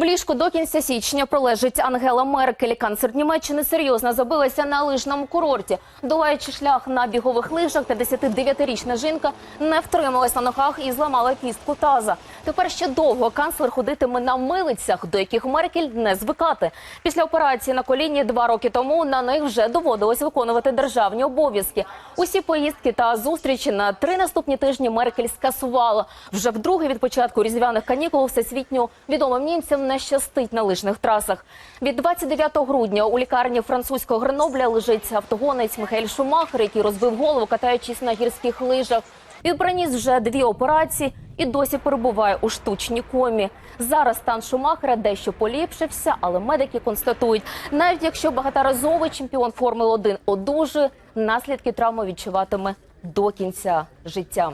В ліжку до кінця січня пролежить Ангела Меркель. Канцлер Німеччини серйозно забилася на лижному курорті. Долаючи шлях на бігових лижах, 59-річна жінка не втрималась на ногах і зламала кістку таза. Тепер ще довго канцлер ходитиме на милицях, до яких Меркель не звикати. Після операції на коліні два роки тому на них вже доводилось виконувати державні обов'язки. Усі поїздки та зустрічі на три наступні тижні Меркель скасувала. Вже вдруге від початку різдвяних канікул всесвітньо відомим німцям не щастить на лижних трасах. Від 29 грудня у лікарні французького Гренобля лежить автогонець Михайль Шумахер, який розбив голову, катаючись на гірських лижах. Він приніс вже дві операції і досі перебуває у штучній комі. Зараз стан Шумахера дещо поліпшився, але медики констатують, навіть якщо багаторазовий чемпіон Формули 1 одужує, наслідки травми відчуватиме до кінця життя.